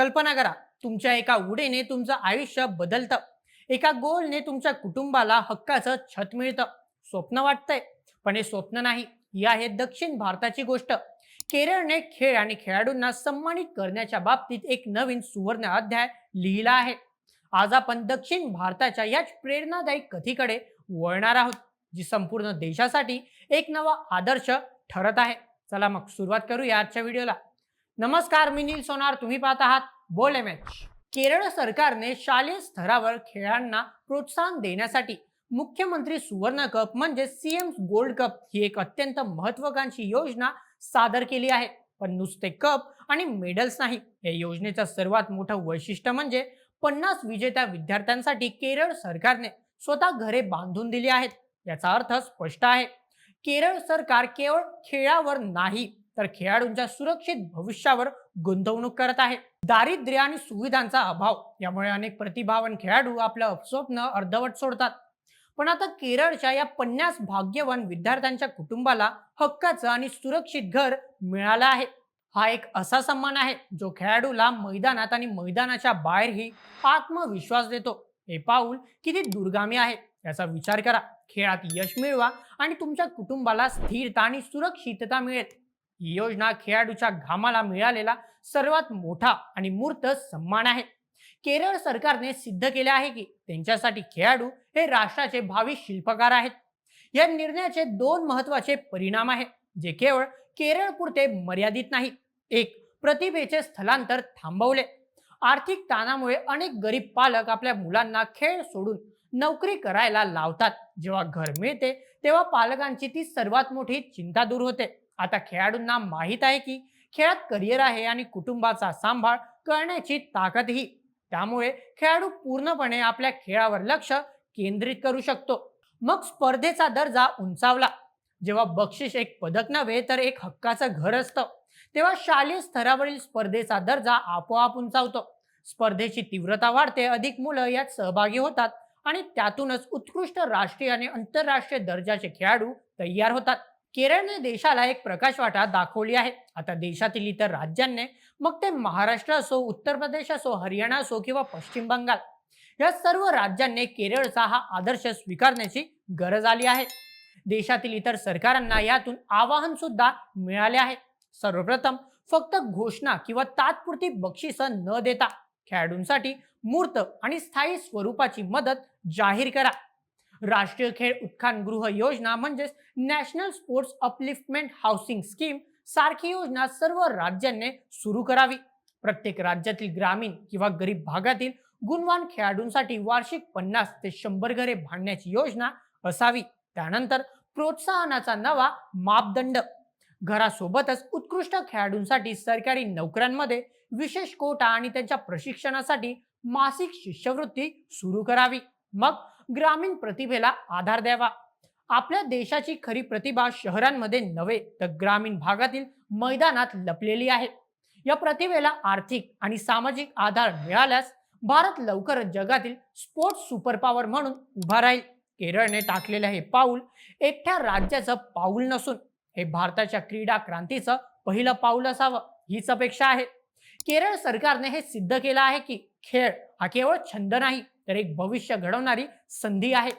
कल्पना करा तुमच्या एका उडीने तुमचं आयुष्य बदलतं. एका गोलने तुमच्या कुटुंबाला हक्काचं छत मिळतं. स्वप्न वाटतंय पण हे स्वप्न नाही. ही आहे दक्षिण भारताची गोष्ट. केरळने खेळ आणि खेळाडूंना सन्मानित करण्याच्या बाबतीत एक नवीन सुवर्ण अध्याय लिहिला आहे. आज आपण दक्षिण भारताच्या याच प्रेरणादायी कथेकडे वळणार आहोत जी संपूर्ण देशासाठी एक नवा आदर्श ठरत आहे. चला मग सुरुवात करूया आजच्या व्हिडिओला. नमस्कार मी नील सोनार. तुम्ही पाहत आहात बोल एम एच केरळ सरकारने शालेय स्तरावर खेळांना प्रोत्साहन देण्यासाठी मुख्यमंत्री सुवर्ण कप म्हणजे सीएम गोल्ड कप ही एक अत्यंत महत्वाकांक्षी योजना सादर केली आहे. पण नुसते कप आणि मेडल्स नाही या योजनेचं सर्वात मोठं वैशिष्ट्य म्हणजे पन्नास विजेत्या विद्यार्थ्यांसाठी केरळ सरकारने स्वतः घरे बांधून दिली आहेत. याचा अर्थ स्पष्ट आहे. केरळ सरकार केवळ खेळावर नाही तर खेळाडूंच्या सुरक्षित भविष्यावर गुंतवणूक करत आहे. दारिद्र्य आणि सुविधांचा अभाव यामुळे अनेक प्रतिभावान खेळाडू आपलं स्वप्न अर्धवट सोडतात. पण आता केरळच्या या पन्नास भाग्यवान विद्यार्थ्यांच्या कुटुंबाला हक्काचं आणि सुरक्षित घर मिळालं आहे. हा एक असा सन्मान आहे जो खेळाडूला मैदानात आणि मैदानाच्या बाहेरही आत्मविश्वास देतो. हे पाऊल किती दुर्गामी आहे याचा विचार करा. खेळात यश मिळवा आणि तुमच्या कुटुंबाला स्थिरता आणि सुरक्षितता मिळेल. ही योजना खेळाडूच्या घामाला मिळालेला सर्वात मोठा आणि मूर्त सन्मान आहे. केरळ सरकारने सिद्ध केले आहे की त्यांच्यासाठी खेळाडू हे राष्ट्राचे भावी शिल्पकार आहेत. या निर्णयाचे दोन महत्त्वाचे परिणाम आहेत जे केवळ केरळ पुरते मर्यादित नाही एक प्रतिभेचे स्थलांतर थांबवले. आर्थिक ताणामुळे अनेक गरीब पालक आपल्या मुलांना खेळ सोडून नोकरी करायला लावतात. जेव्हा घर मिळते तेव्हा पालकांची ती सर्वात मोठी चिंता दूर होते. आता खेळाडूंना माहीत आहे की खेळात करिअर आहे आणि कुटुंबाचा सांभाळ करण्याची ताकदही. त्यामुळे खेळाडू पूर्णपणे आपल्या खेळावर लक्ष केंद्रित करू शकतो. मग स्पर्धेचा दर्जा उंचावला. जेव्हा बक्षीस एक पदक नव्हे तर एक हक्काचं घर असतं. तेव्हा शालेय स्तरावरील स्पर्धेचा दर्जा आपोआप उंचावतो. स्पर्धेची तीव्रता वाढते अधिक मुलं यात सहभागी होतात आणि त्यातूनच उत्कृष्ट राष्ट्रीय आणि आंतरराष्ट्रीय दर्जाचे खेळाडू तयार होतात. केरळने देशाला एक प्रकाशवाटा दाखवली आहे. आता देशातील इतर राज्यांनी मग ते महाराष्ट्र असो उत्तर प्रदेश असो हरियाणा असो किंवा पश्चिम बंगाल या सर्व राज्यांनी केरळचा हा आदर्श स्वीकारण्याची गरज आली आहे. देशातील इतर सरकारांना यातून आवाहन सुद्धा मिळाले आहे. सर्वप्रथम फक्त घोषणा किंवा तात्पुरती बक्षिसं न देता खेळाडूंसाठी मूर्त आणि स्थायी स्वरूपाची मदत जाहीर करा. राष्ट्रीय खेळ उत्खानगृह योजना म्हणजेच national sports upliftment housing scheme सारखी योजना सर्व राज्यांनी सुरू करावी. प्रत्येक राज्यातील ग्रामीण किंवा गरीब भागातील गुणवान खेळाडूंसाठी वार्षिक पन्नास ते शंभर घरे भांडण्याची योजना असावी. त्यानंतर प्रोत्साहनाचा नवा मापदंड. घरासोबतच उत्कृष्ट खेळाडूंसाठी सरकारी नोकऱ्यांमध्ये विशेष कोटा आणि त्यांच्या प्रशिक्षणासाठी मासिक शिष्यवृत्ती सुरू करावी. मग ग्रामीण प्रतिभेला आधार द्यावा. आपल्या देशाची खरी प्रतिभा शहरांमध्ये नव्हे तर ग्रामीण भागातील मैदानात लपलेली आहे. या प्रतिभेला आर्थिक आणि सामाजिक आधार मिळाल्यास भारत लवकरच जगातील स्पोर्ट्स सुपर पॉवर म्हणून उभा राहील. केरळने टाकलेलं हे पाऊल एकट्या राज्याचं पाऊल नसून हे भारताच्या क्रीडा क्रांतीचं पहिलं पाऊल असावं हीच अपेक्षा आहे. केरळ सरकारने हे सिद्ध केलं आहे की खेळ हा केवळ छंद नाही तर एक भविष्य घडवणारी संधी आहे.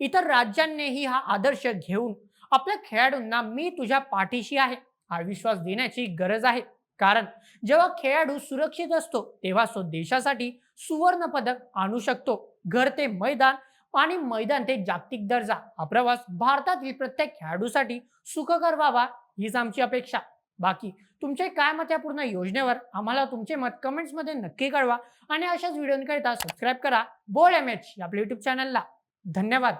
इतर राज्यांनीही हा आदर्श घेऊन आपल्या खेळाडूंना मी तुझ्या पाठीशी आहे हा विश्वास देण्याची गरज आहे. कारण जेव्हा खेळाडू सुरक्षित असतो तेव्हा तो देशासाठी सुवर्ण पदक आणू शकतो. घर ते मैदान आणि मैदान ते जागतिक दर्जा. हा प्रवास भारतातील प्रत्येक खेळाडूसाठी सुखकर व्हावा हीच आमची अपेक्षा. बाकी. तुमचे काय मत या पूर्ण योजनेवर? आम्हाला तुमचे मत कमेंट्समध्ये नक्की कळवा. आणि अशाच व्हिडिओंकरिता सबस्क्राईब करा. बोल एम एच आपल्या युट्यूब चॅनलला धन्यवाद.